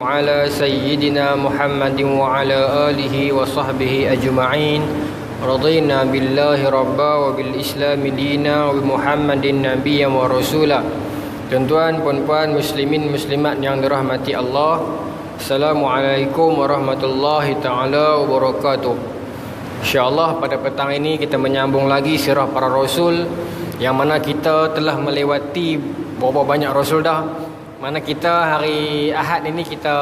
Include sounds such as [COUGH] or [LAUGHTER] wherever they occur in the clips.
على سيدنا محمد وعلى آله وصحبه أجمعين رضينا بالله ربا وبالإسلام دينا وبمحمد نبيا ورسولا Tuan-tuan, puan-puan, muslimin, muslimat yang dirahmati Allah Assalamualaikum warahmatullahi ta'ala wabarakatuh InsyaAllah pada petang ini kita menyambung lagi sirah para rasul Yang mana kita telah melewati berapa banyak rasul dah Mana kita hari Ahad ini kita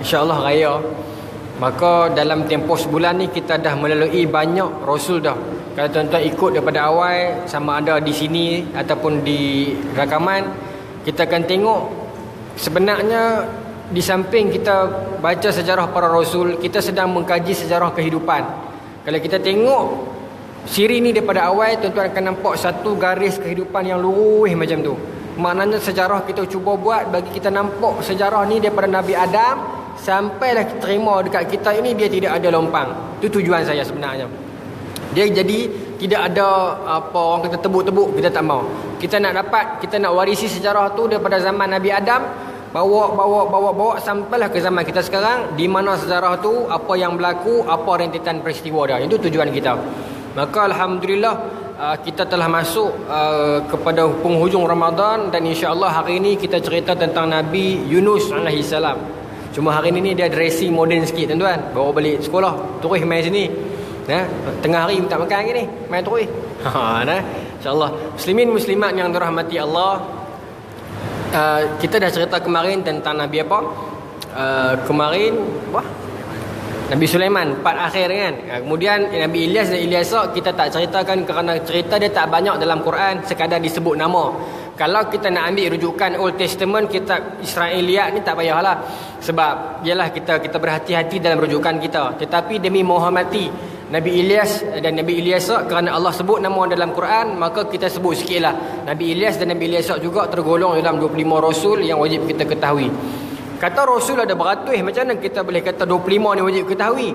insyaAllah raya. Maka dalam tempoh sebulan ni kita dah melalui banyak rasul dah. Kalau tuan-tuan ikut daripada awal Sama ada di sini ataupun di rakaman kita akan tengok sebenarnya di samping kita baca sejarah para rasul kita sedang mengkaji sejarah kehidupan. Kalau kita tengok siri ni daripada awal tuan-tuan akan nampak satu garis kehidupan yang lurus macam tu maknanya sejarah kita cuba buat bagi kita nampak sejarah ni daripada Nabi Adam sampailah kita terima dekat kita ini dia tidak ada lompang. Itu tujuan saya sebenarnya. Dia jadi tidak ada apa orang kata tebuk-tebuk kita tak mau. Kita nak dapat kita nak warisi sejarah tu daripada zaman Nabi Adam bawa bawa bawa bawa sampailah ke zaman kita sekarang di mana sejarah tu apa yang berlaku apa rentetan peristiwa dia. Itu tujuan kita. Maka alhamdulillah uh, kita telah masuk uh, kepada penghujung Ramadan dan insya-Allah hari ini kita cerita tentang Nabi Yunus alaihi salam. Cuma hari ini dia dressing moden sikit tuan-tuan. Bawa balik sekolah terus main sini. Ya tengah hari minta makan lagi ni main terus. [LAUGHS] Ha nah. InsyaAllah. Muslimin muslimat yang dirahmati Allah uh, Kita dah cerita kemarin tentang Nabi apa? Uh, Kemarin Wah Nabi Sulaiman Part akhir kan? Uh, Kemudian Nabi Ilyas dan Ilyasa Kita tak ceritakan kerana cerita dia tak banyak dalam Quran Sekadar disebut nama. Kalau kita nak ambil rujukan Old Testament Kitab Israeliat ni tak payahlah. Sebab Yalah kita kita berhati-hati dalam rujukan kita. Tetapi demi menghormati Nabi Ilyas dan Nabi Ilyas kerana Allah sebut nama dalam Quran maka kita sebut sikitlah. Nabi Ilyas dan Nabi Ilyas juga tergolong dalam 25 rasul yang wajib kita ketahui kata rasul ada beratus macam mana kita boleh kata 25 ni wajib ketahui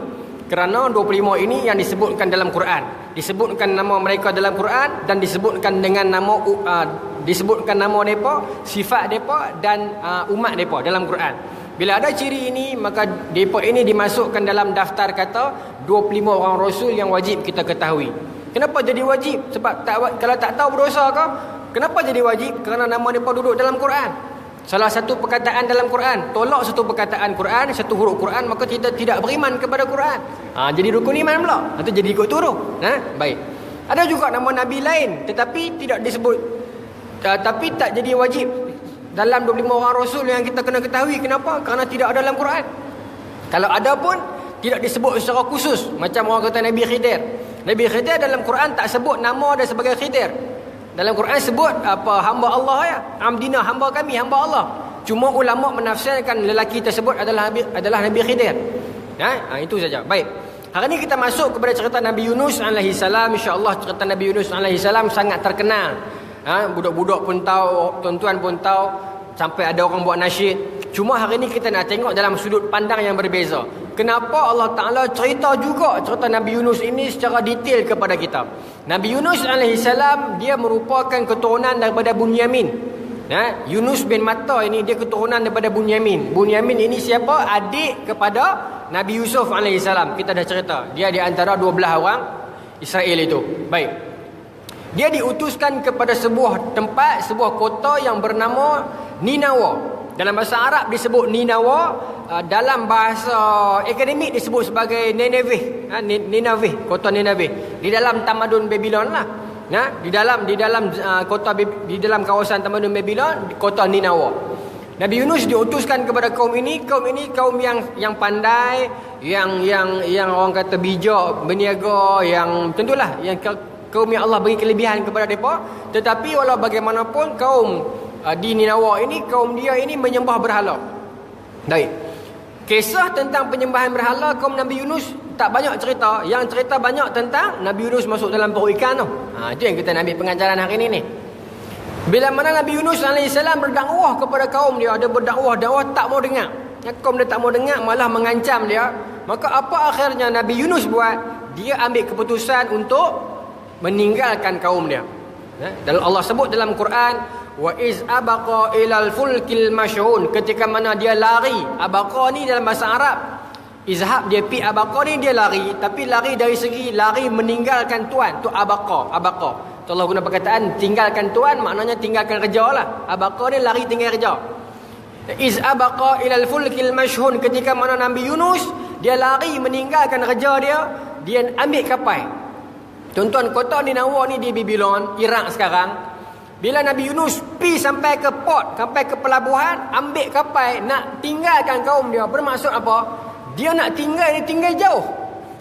kerana 25 ini yang disebutkan dalam Quran disebutkan nama mereka dalam Quran dan disebutkan dengan nama uh, disebutkan nama mereka sifat mereka dan uh, umat mereka dalam Quran bila ada ciri ini maka depa ini dimasukkan dalam daftar kata 25 orang rasul yang wajib kita ketahui. Kenapa jadi wajib? Sebab tak kalau tak tahu berdosa ke? Kenapa jadi wajib? Kerana nama depa duduk dalam Quran. Salah satu perkataan dalam Quran, tolak satu perkataan Quran, satu huruf Quran, maka kita tidak beriman kepada Quran. Ha, jadi rukun iman pula. Atau jadi ikut turun. Ha? Baik. Ada juga nama Nabi lain tetapi tidak disebut. Uh, tapi tak jadi wajib dalam 25 orang rasul yang kita kena ketahui kenapa kerana tidak ada dalam Quran kalau ada pun tidak disebut secara khusus macam orang kata Nabi Khidir Nabi Khidir dalam Quran tak sebut nama dia sebagai Khidir dalam Quran sebut apa hamba Allah ya. Amdina hamba kami hamba Allah. Cuma ulama menafsirkan lelaki tersebut adalah adalah Nabi Khidir. Ya ha, itu saja. Baik. Hari ini kita masuk kepada cerita Nabi Yunus alaihi salam. Insyaallah cerita Nabi Yunus alaihi salam sangat terkenal. Ha, budak-budak pun tahu, tuan-tuan pun tahu sampai ada orang buat nasyid. Cuma hari ini kita nak tengok dalam sudut pandang yang berbeza. Kenapa Allah Taala cerita juga cerita Nabi Yunus ini secara detail kepada kita. Nabi Yunus alaihissalam dia merupakan keturunan daripada Bunyamin. Ha? Yunus bin Matta ini dia keturunan daripada Bunyamin. Bunyamin ini siapa? Adik kepada Nabi Yusuf alaihissalam. Kita dah cerita. Dia di antara 12 orang Israel itu. Baik. Dia diutuskan kepada sebuah tempat, sebuah kota yang bernama Ninawa. Dalam bahasa Arab disebut Ninawa, uh, dalam bahasa akademik disebut sebagai Nineveh, ha, Nineveh, kota Nineveh. Di dalam tamadun Babylon lah. Ya, di dalam di dalam uh, kota di dalam kawasan tamadun Babylon, kota Ninawa. Nabi Yunus diutuskan kepada kaum ini, kaum ini kaum yang yang pandai, yang yang yang orang kata bijak, berniaga, yang tentulah yang kaum yang Allah beri kelebihan kepada mereka tetapi walau bagaimanapun kaum di Ninawa ini kaum dia ini menyembah berhala. Baik. Kisah tentang penyembahan berhala kaum Nabi Yunus tak banyak cerita. Yang cerita banyak tentang Nabi Yunus masuk dalam perut ikan tu. Ha, itu yang kita nak ambil pengajaran hari ini ni. Bila mana Nabi Yunus AS berdakwah kepada kaum dia ada berdakwah dakwah tak mau dengar. Kaum dia tak mau dengar malah mengancam dia. Maka apa akhirnya Nabi Yunus buat? Dia ambil keputusan untuk meninggalkan kaum dia. Ya? Dan Allah sebut dalam Quran, wa iz abaqa ilal fulkil mashhun ketika mana dia lari abaqa ni dalam bahasa Arab. Izhab dia pi abaqa ni dia lari. Tapi lari dari segi lari meninggalkan tuan tu abaqa abaqa. Allah guna perkataan tinggalkan tuan maknanya tinggalkan kerja lah. Abaqa ni lari tinggal kerja iz abaqa ilal fulkil mashhun ketika mana Nabi Yunus dia lari meninggalkan kerja dia dia ambil kapal. Tuan-tuan kota di Nawa ni di Babylon, Iraq sekarang. Bila Nabi Yunus pi sampai ke port, sampai ke pelabuhan, ambil kapal nak tinggalkan kaum dia. Bermaksud apa? Dia nak tinggal, dia tinggal jauh.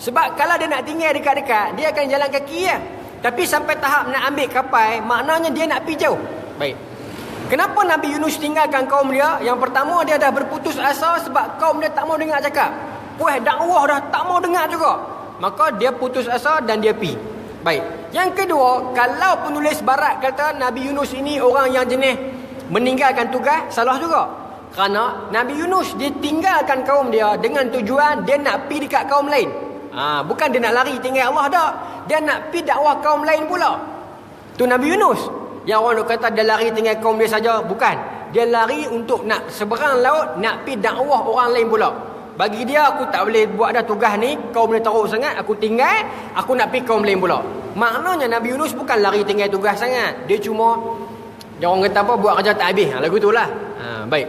Sebab kalau dia nak tinggal dekat-dekat, dia akan jalan kaki ya. Tapi sampai tahap nak ambil kapal, maknanya dia nak pi jauh. Baik. Kenapa Nabi Yunus tinggalkan kaum dia? Yang pertama dia dah berputus asa sebab kaum dia tak mau dengar cakap. Puas dakwah dah tak mau dengar juga. Maka dia putus asa dan dia pi. Baik. Yang kedua, kalau penulis barat kata Nabi Yunus ini orang yang jenis meninggalkan tugas, salah juga. Kerana Nabi Yunus dia tinggalkan kaum dia dengan tujuan dia nak pi dekat kaum lain. Ha, bukan dia nak lari tinggal Allah dak. Dia nak pi dakwah kaum lain pula. Tu Nabi Yunus. Yang orang nak kata dia lari tinggal kaum dia saja, bukan. Dia lari untuk nak seberang laut nak pi dakwah orang lain pula. Bagi dia aku tak boleh buat dah tugas ni Kaum ni teruk sangat Aku tinggal Aku nak pergi kaum lain pula Maknanya Nabi Yunus bukan lari tinggal tugas sangat. Dia cuma Dia orang kata apa Buat kerja tak habis. Ha, Lagu tu lah ha, Baik.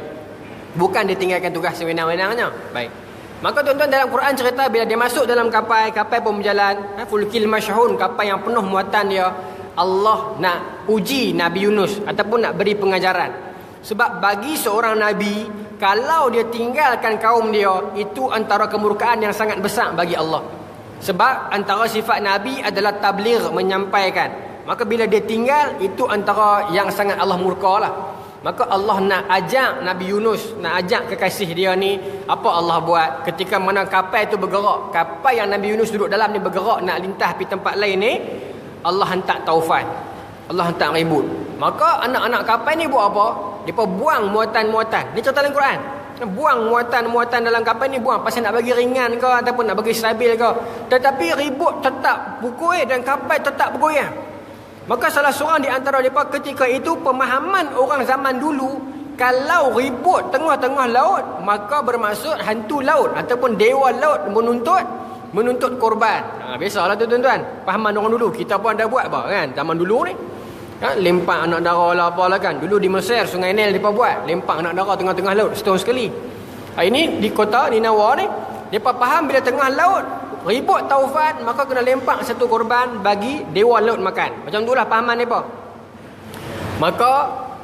Bukan dia tinggalkan tugas sewenang-wenangnya. Baik. Maka tuan-tuan dalam Quran cerita Bila dia masuk dalam kapal Kapal pun berjalan. Ha, Fulkil Mashahun Kapal yang penuh muatan dia. Allah nak uji Nabi Yunus Ataupun nak beri pengajaran. Sebab bagi seorang Nabi kalau dia tinggalkan kaum dia itu antara kemurkaan yang sangat besar bagi Allah sebab antara sifat nabi adalah tabligh menyampaikan. Maka bila dia tinggal itu antara yang sangat Allah murkalah. Maka Allah nak ajak Nabi Yunus nak ajak kekasih dia ni apa Allah buat? Ketika mana kapal itu bergerak kapal yang Nabi Yunus duduk dalam ni bergerak nak lintas pergi tempat lain ni Allah hantar taufan. Allah hantar ribut. Maka anak-anak kapal ni buat apa? Mereka buang muatan-muatan. Ni cerita dalam Quran. Buang muatan-muatan dalam kapal ni buang. Pasal nak bagi ringan ke ataupun nak bagi stabil ke. Tetapi ribut tetap pukul dan kapal tetap bergoyang. Maka salah seorang di antara mereka ketika itu pemahaman orang zaman dulu. Kalau ribut tengah-tengah laut. Maka bermaksud hantu laut ataupun dewa laut menuntut menuntut korban. Ha, biasalah tu tuan-tuan. Pahaman orang dulu. Kita pun ada buat apa kan. Zaman dulu ni. Ha, lempak anak darah lah apalah kan. Dulu di Mesir, Sungai Nil mereka buat. Lempak anak darah tengah-tengah laut setahun sekali. Ha, ini di kota, di Nawa ni. Mereka faham bila tengah laut, ribut taufan, maka kena lempak satu korban bagi dewa laut makan. Macam itulah pahaman mereka. Maka,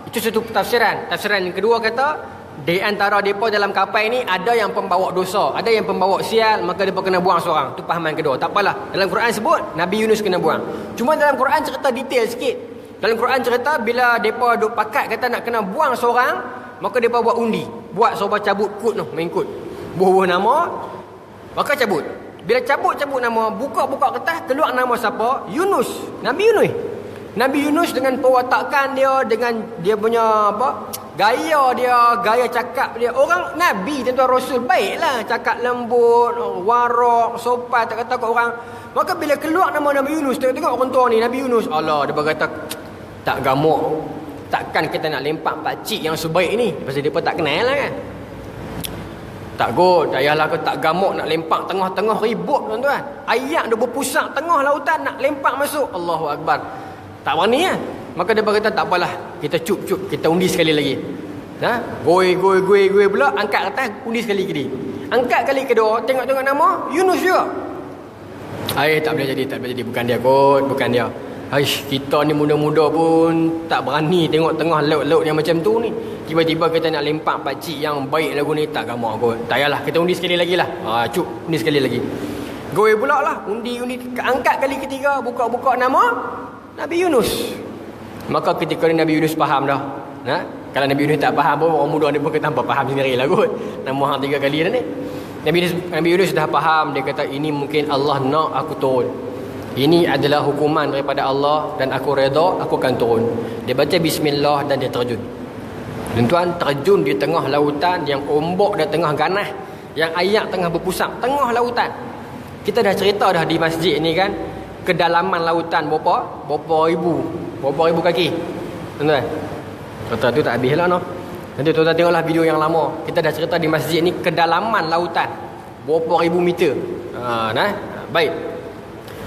itu satu tafsiran. Tafsiran yang kedua kata, di antara mereka dalam kapal ini, ada yang pembawa dosa. Ada yang pembawa sial, maka mereka kena buang seorang. Itu pahaman kedua. Tak apalah. Dalam Quran sebut, Nabi Yunus kena buang. Cuma dalam Quran cerita detail sikit. Dalam Quran cerita bila depa duk pakat kata nak kena buang seorang, maka depa buat undi. Buat seorang cabut tu, main kut. Buah-buah nama, maka cabut. Bila cabut-cabut nama, buka-buka kertas, keluar nama siapa? Yunus. Nabi Yunus. Nabi Yunus dengan perwatakan dia, dengan dia punya apa? Gaya dia, gaya cakap dia. Orang Nabi tentu Rasul baiklah. Cakap lembut, warok, sopan, tak kata ke orang. Maka bila keluar nama Nabi Yunus, tengok-tengok orang tua ni, Nabi Yunus. Allah, dia berkata, tak gamuk takkan kita nak lempak pak cik yang sebaik ni? Pasal pun tak kenal lah kan? Tak go tak payahlah kau tak gamuk nak lempak tengah-tengah. Ribut tuan-tuan. Ayat dia berpusat tengah lautan nak lempak masuk. Allahu Akbar. Tak berani kan maka dia berkata tak apalah. Kita cup-cup. Kita undi sekali lagi. Ha? goi goi goi goi pula. Angkat atas undi sekali lagi angkat kali kedua. Tengok-tengok nama Yunus juga. Ayah tak boleh jadi, tak boleh jadi. Bukan dia kot, bukan dia. Aish, kita ni muda-muda pun tak berani tengok tengah laut-laut yang macam tu ni. Tiba-tiba kita nak lempak pakcik yang baik lagu ni tak gamak kot. Tak payahlah, kita undi sekali lagi lah. Ha, cuk, undi sekali lagi. Goy pula lah, undi-undi angkat kali ketiga, buka-buka nama Nabi Yunus. Maka ketika ni Nabi Yunus faham dah. Ha? Kalau Nabi Yunus tak faham pun, orang muda ni pun tanpa faham sendiri lah kot. Nama hang tiga kali dah ni. Nabi Yunus, Nabi Yunus dah faham, dia kata ini mungkin Allah nak aku turun. Ini adalah hukuman daripada Allah dan aku redha, aku akan turun. Dia baca bismillah dan dia terjun. Tuan-tuan terjun di tengah lautan yang ombak dan tengah ganas, yang ayak tengah berpusat tengah lautan. Kita dah cerita dah di masjid ni kan, kedalaman lautan berapa? Berapa ribu? Berapa ribu kaki? Tuan-tuan. Kata tu tak habis lah no. Nanti tuan-tuan tengoklah video yang lama. Kita dah cerita di masjid ni kedalaman lautan. Berapa ribu meter. Ha, nah. Baik.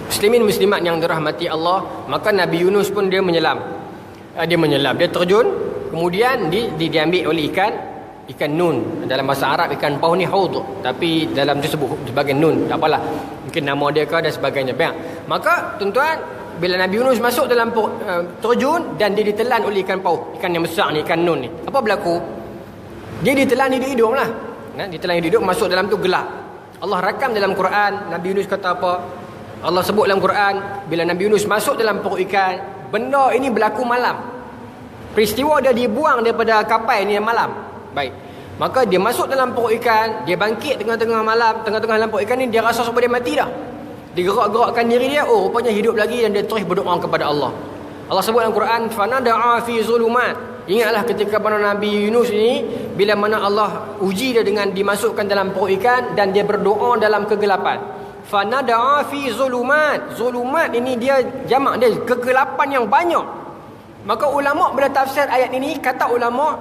Muslimin muslimat yang dirahmati Allah, maka Nabi Yunus pun dia menyelam. Ha, dia menyelam, dia terjun, kemudian di, di diambil oleh ikan ikan nun. Dalam bahasa Arab ikan paus ni haud. Tapi dalam tu sebut sebagai nun. Tak apalah. Mungkin nama dia ke dan sebagainya. Baik. Maka tuan-tuan bila Nabi Yunus masuk dalam uh, terjun dan dia ditelan oleh ikan paus ikan yang besar ni ikan nun ni apa berlaku dia ditelan hidup-hidup lah nah, ditelan hidup-hidup masuk dalam tu gelap Allah rakam dalam Quran Nabi Yunus kata apa Allah sebut dalam Quran bila Nabi Yunus masuk dalam perut ikan benda ini berlaku malam. Peristiwa dia dibuang daripada kapal ni malam. Baik. Maka dia masuk dalam perut ikan dia bangkit tengah-tengah malam tengah-tengah dalam perut ikan ni dia rasa sebab dia mati dah. Digerak-gerakkan diri dia oh rupanya hidup lagi dan dia terus berdoa kepada Allah. Allah sebut dalam Quran fanada'a fi zulumat. Ingatlah ketika mana Nabi Yunus ini bila mana Allah uji dia dengan dimasukkan dalam perut ikan dan dia berdoa dalam kegelapan fanada'a fi zulumat zulumat ini dia jamak dia kegelapan yang banyak maka ulama bila tafsir ayat ini kata ulama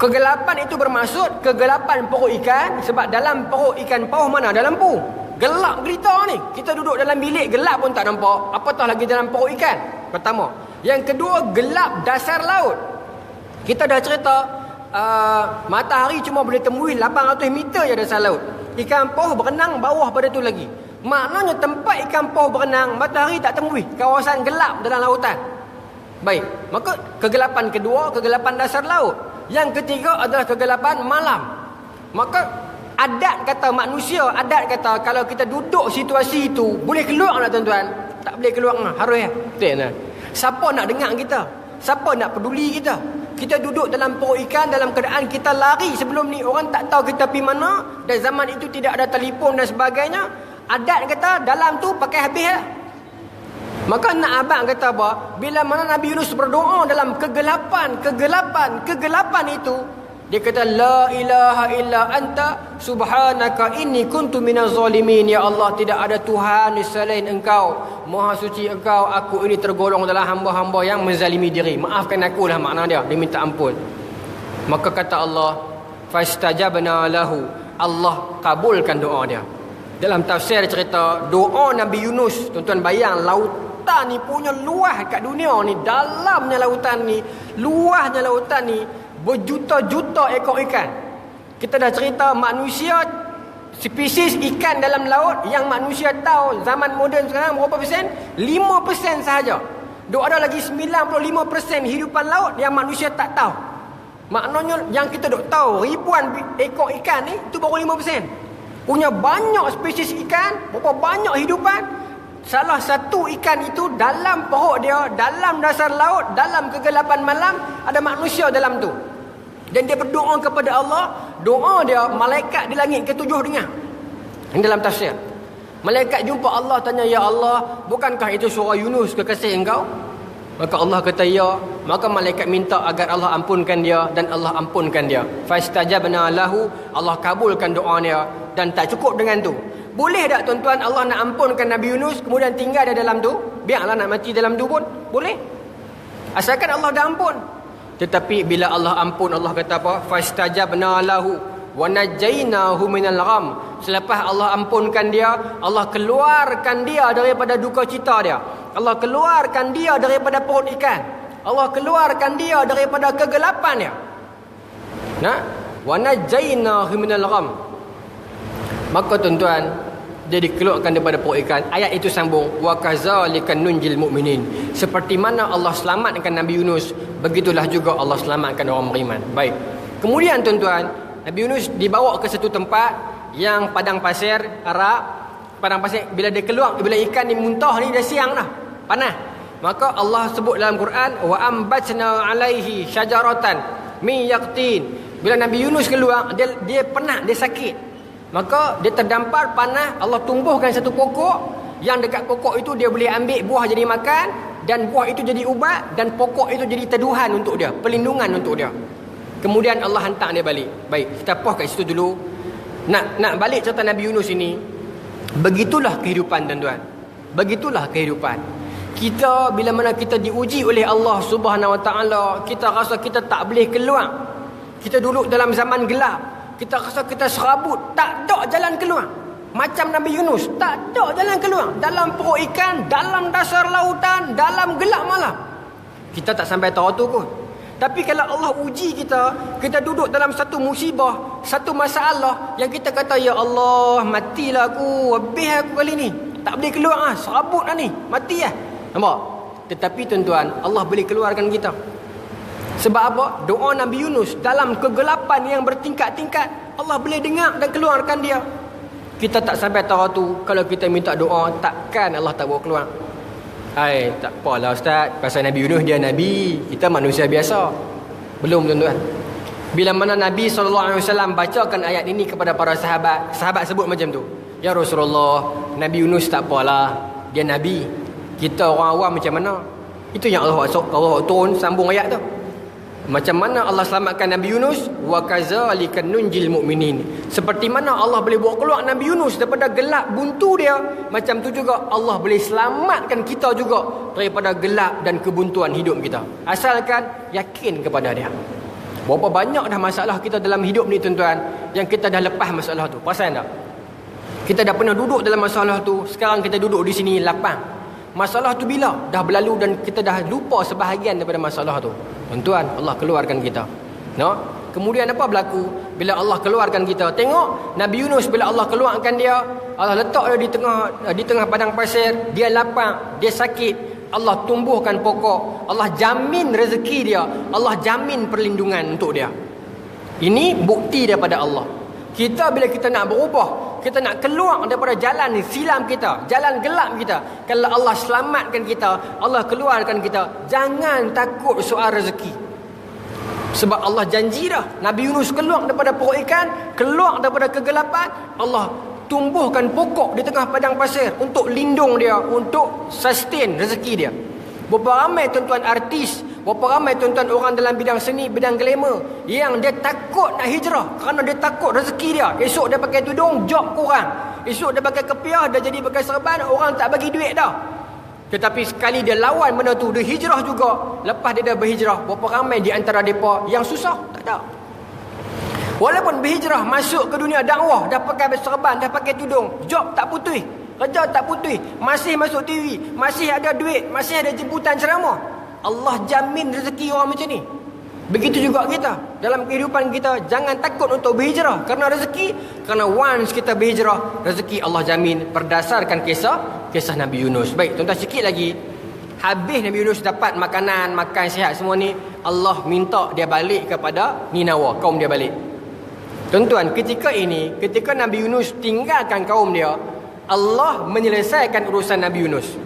kegelapan itu bermaksud kegelapan perut ikan sebab dalam perut ikan paus mana dalam pu Gelap gelita ni. Kita duduk dalam bilik gelap pun tak nampak. Apatah lagi dalam perut ikan. Pertama. Yang kedua, gelap dasar laut. Kita dah cerita, uh, matahari cuma boleh temui 800 meter je dasar laut. Ikan paus berenang bawah pada tu lagi. Maknanya tempat ikan paus berenang, matahari tak temui. Kawasan gelap dalam lautan. Baik. Maka kegelapan kedua, kegelapan dasar laut. Yang ketiga adalah kegelapan malam. Maka adat kata manusia adat kata kalau kita duduk situasi itu boleh keluar tak tuan-tuan tak boleh keluar lah harus ya siapa nak dengar kita siapa nak peduli kita kita duduk dalam perut ikan dalam keadaan kita lari sebelum ni orang tak tahu kita pergi mana dan zaman itu tidak ada telefon dan sebagainya. Adat kata dalam tu pakai habis lah. Maka nak abang kata apa bila mana Nabi Yunus berdoa dalam kegelapan kegelapan kegelapan itu dia kata la ilaha illa anta subhanaka inni kuntu minaz zalimin. Ya Allah tidak ada tuhan selain engkau. Maha suci engkau aku ini tergolong dalam hamba-hamba yang menzalimi diri. Maafkan aku lah makna dia. Dia minta ampun. Maka kata Allah fastajabna lahu. Allah kabulkan doa dia. Dalam tafsir cerita doa Nabi Yunus tuan-tuan bayang lautan ni punya luah kat dunia ni dalamnya lautan ni luahnya lautan ni berjuta-juta ekor ikan. Kita dah cerita manusia spesies ikan dalam laut yang manusia tahu zaman moden sekarang berapa persen? 5 persen sahaja. Duk ada lagi 95 persen hidupan laut yang manusia tak tahu. Maknanya yang kita duk tahu ribuan ekor ikan ni itu baru 5 persen. Punya banyak spesies ikan, berapa banyak hidupan. Salah satu ikan itu dalam perut dia, dalam dasar laut, dalam kegelapan malam, ada manusia dalam tu. Dan dia berdoa kepada Allah, doa dia malaikat di langit ketujuh dengar. Ini dalam tafsir. Malaikat jumpa Allah tanya, "Ya Allah, bukankah itu suara Yunus kekasih engkau?" Maka Allah kata, "Ya." Maka malaikat minta agar Allah ampunkan dia dan Allah ampunkan dia. Fastajabna lahu, Allah kabulkan doa dia dan tak cukup dengan tu. Boleh tak tuan-tuan Allah nak ampunkan Nabi Yunus kemudian tinggal di dalam tu? Biarlah nak mati dalam tu pun. Boleh. Asalkan Allah dah ampun. Tetapi bila Allah ampun Allah kata apa? Fastajabna lahu wa najaynahu minal gham. Selepas Allah ampunkan dia, Allah keluarkan dia daripada duka cita dia. Allah keluarkan dia daripada perut ikan. Allah keluarkan dia daripada kegelapan dia. Nah, wa najaynahu minal gham. Maka tuan-tuan, dia dikeluarkan daripada perut ikan. Ayat itu sambung wa kazalika nunjil mu'minin. Seperti mana Allah selamatkan Nabi Yunus, begitulah juga Allah selamatkan orang beriman. Baik. Kemudian tuan-tuan, Nabi Yunus dibawa ke satu tempat yang padang pasir Arab. Padang pasir bila dia keluar bila ikan ni muntah ni dah siang dah. Panas. Maka Allah sebut dalam Quran wa ambatna alaihi syajaratan min yaqtin. Bila Nabi Yunus keluar dia dia penat, dia sakit. Maka dia terdampar panas, Allah tumbuhkan satu pokok yang dekat pokok itu dia boleh ambil buah jadi makan dan buah itu jadi ubat dan pokok itu jadi teduhan untuk dia, perlindungan untuk dia. Kemudian Allah hantar dia balik. Baik, kita pause kat situ dulu. Nak nak balik cerita Nabi Yunus ini. Begitulah kehidupan tuan-tuan. Begitulah kehidupan. Kita bila mana kita diuji oleh Allah Subhanahu Wa Taala, kita rasa kita tak boleh keluar. Kita duduk dalam zaman gelap. Kita rasa kita serabut, tak ada jalan keluar. Macam Nabi Yunus, tak ada jalan keluar. Dalam perut ikan, dalam dasar lautan, dalam gelap malam. Kita tak sampai tahu tu pun. Tapi kalau Allah uji kita, kita duduk dalam satu musibah, satu masalah yang kita kata, Ya Allah, matilah aku, habis aku kali ni. Tak boleh keluar ah, serabut lah ni, mati lah. Nampak? Tetapi tuan-tuan, Allah boleh keluarkan kita. Sebab apa? Doa Nabi Yunus dalam kegelapan yang bertingkat-tingkat, Allah boleh dengar dan keluarkan dia. Kita tak sampai tahu tu, kalau kita minta doa, takkan Allah tak bawa keluar. Hai, tak apalah Ustaz. Pasal Nabi Yunus dia Nabi. Kita manusia biasa. Belum tuan-tuan. Bila mana Nabi SAW bacakan ayat ini kepada para sahabat. Sahabat sebut macam tu. Ya Rasulullah, Nabi Yunus tak apalah. Dia Nabi. Kita orang awam macam mana? Itu yang Allah, Allah turun sambung ayat tu. Macam mana Allah selamatkan Nabi Yunus? Wa kazalika nunjil mu'minin. Seperti mana Allah boleh bawa keluar Nabi Yunus daripada gelap buntu dia, macam tu juga Allah boleh selamatkan kita juga daripada gelap dan kebuntuan hidup kita. Asalkan yakin kepada dia. Berapa banyak dah masalah kita dalam hidup ni tuan-tuan yang kita dah lepas masalah tu. Perasan tak? Kita dah pernah duduk dalam masalah tu, sekarang kita duduk di sini lapang. Masalah tu bila? Dah berlalu dan kita dah lupa sebahagian daripada masalah tu. Tuan-tuan, Allah keluarkan kita. No? Kemudian apa berlaku? Bila Allah keluarkan kita. Tengok Nabi Yunus bila Allah keluarkan dia, Allah letak dia di tengah di tengah padang pasir, dia lapang, dia sakit. Allah tumbuhkan pokok. Allah jamin rezeki dia. Allah jamin perlindungan untuk dia. Ini bukti daripada Allah. Kita bila kita nak berubah, kita nak keluar daripada jalan silam kita, jalan gelap kita. Kalau Allah selamatkan kita, Allah keluarkan kita, jangan takut soal rezeki. Sebab Allah janji dah, Nabi Yunus keluar daripada perut ikan, keluar daripada kegelapan, Allah tumbuhkan pokok di tengah padang pasir untuk lindung dia, untuk sustain rezeki dia. Berapa ramai tuan-tuan artis Berapa ramai tuan-tuan orang dalam bidang seni, bidang glamour yang dia takut nak hijrah kerana dia takut rezeki dia. Esok dia pakai tudung, job kurang. Esok dia pakai kepiah, dia jadi pakai serban, orang tak bagi duit dah. Tetapi sekali dia lawan benda tu, dia hijrah juga. Lepas dia dah berhijrah, berapa ramai di antara mereka yang susah? Tak ada. Walaupun berhijrah masuk ke dunia dakwah, dah pakai serban, dah pakai tudung, job tak putih. Kerja tak putih, masih masuk TV, masih ada duit, masih ada jemputan ceramah. Allah jamin rezeki orang macam ni. Begitu juga kita. Dalam kehidupan kita, jangan takut untuk berhijrah. Kerana rezeki, kerana once kita berhijrah, rezeki Allah jamin berdasarkan kisah, kisah Nabi Yunus. Baik, tuan-tuan sikit lagi. Habis Nabi Yunus dapat makanan, makan sihat semua ni, Allah minta dia balik kepada Ninawa, kaum dia balik. Tuan-tuan, ketika ini, ketika Nabi Yunus tinggalkan kaum dia, Allah menyelesaikan urusan Nabi Yunus.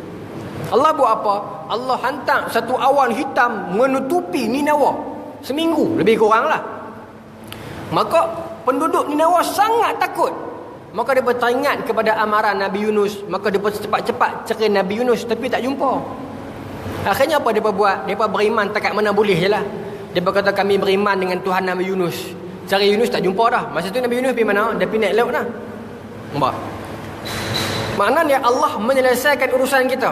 Allah buat apa? Allah hantar satu awan hitam menutupi Ninawa. Seminggu lebih kurang lah. Maka penduduk Ninawa sangat takut. Maka dia teringat kepada amaran Nabi Yunus. Maka dia cepat-cepat cari Nabi Yunus tapi tak jumpa. Akhirnya apa dia buat? Dia beriman takat mana boleh je lah. Dia berkata kami beriman dengan Tuhan Nabi Yunus. Cari Yunus tak jumpa dah. Masa tu Nabi Yunus pergi mana? Dia pergi naik laut dah. Nampak? Maknanya Allah menyelesaikan urusan kita.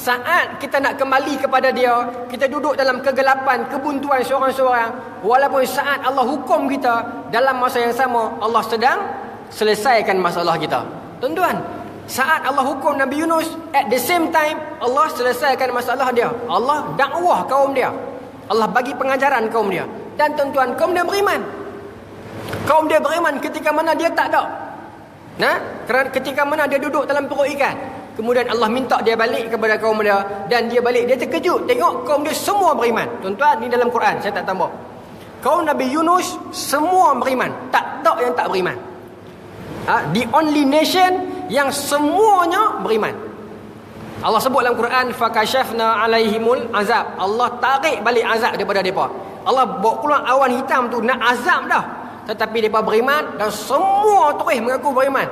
Saat kita nak kembali kepada dia, kita duduk dalam kegelapan, kebuntuan seorang-seorang, walaupun saat Allah hukum kita, dalam masa yang sama, Allah sedang selesaikan masalah kita. Tuan-tuan, saat Allah hukum Nabi Yunus, at the same time, Allah selesaikan masalah dia. Allah dakwah kaum dia. Allah bagi pengajaran kaum dia. Dan tuan-tuan, kaum dia beriman. Kaum dia beriman ketika mana dia tak ada. Nah, kerana ketika mana dia duduk dalam perut ikan. Kemudian Allah minta dia balik kepada kaum dia dan dia balik dia terkejut tengok kaum dia semua beriman. Tuan-tuan ni dalam Quran saya tak tambah. Kaum Nabi Yunus semua beriman, tak ada yang tak beriman. Ha? the only nation yang semuanya beriman. Allah sebut dalam Quran fakashafna alaihimul azab. Allah tarik balik azab daripada depa. Allah bawa keluar awan hitam tu nak azab dah. Tetapi depa beriman dan semua terus mengaku beriman.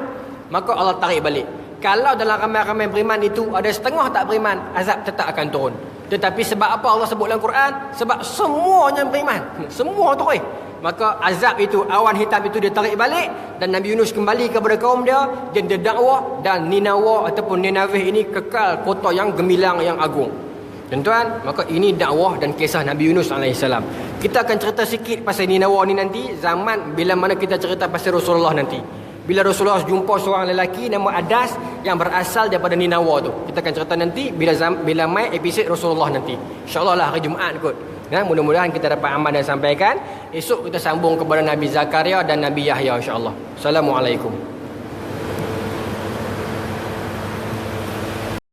Maka Allah tarik balik. Kalau dalam ramai-ramai beriman itu ada setengah tak beriman, azab tetap akan turun. Tetapi sebab apa Allah sebut dalam Quran? Sebab semuanya beriman. [LAUGHS] Semua tu eh. Maka azab itu, awan hitam itu dia tarik balik dan Nabi Yunus kembali kepada kaum dia, dia berdakwah dan Ninawa ataupun Ninaveh ini kekal kota yang gemilang yang agung. Tuan-tuan, maka ini dakwah dan kisah Nabi Yunus AS. Kita akan cerita sikit pasal Ninawa ni nanti zaman bila mana kita cerita pasal Rasulullah nanti. Bila Rasulullah jumpa seorang lelaki nama Adas yang berasal daripada Ninawa tu. Kita akan cerita nanti bila bila mai episod Rasulullah nanti. InsyaAllah lah hari Jumaat kot. Ya, mudah-mudahan kita dapat amal dan sampaikan. Esok kita sambung kepada Nabi Zakaria dan Nabi Yahya insyaAllah. Assalamualaikum.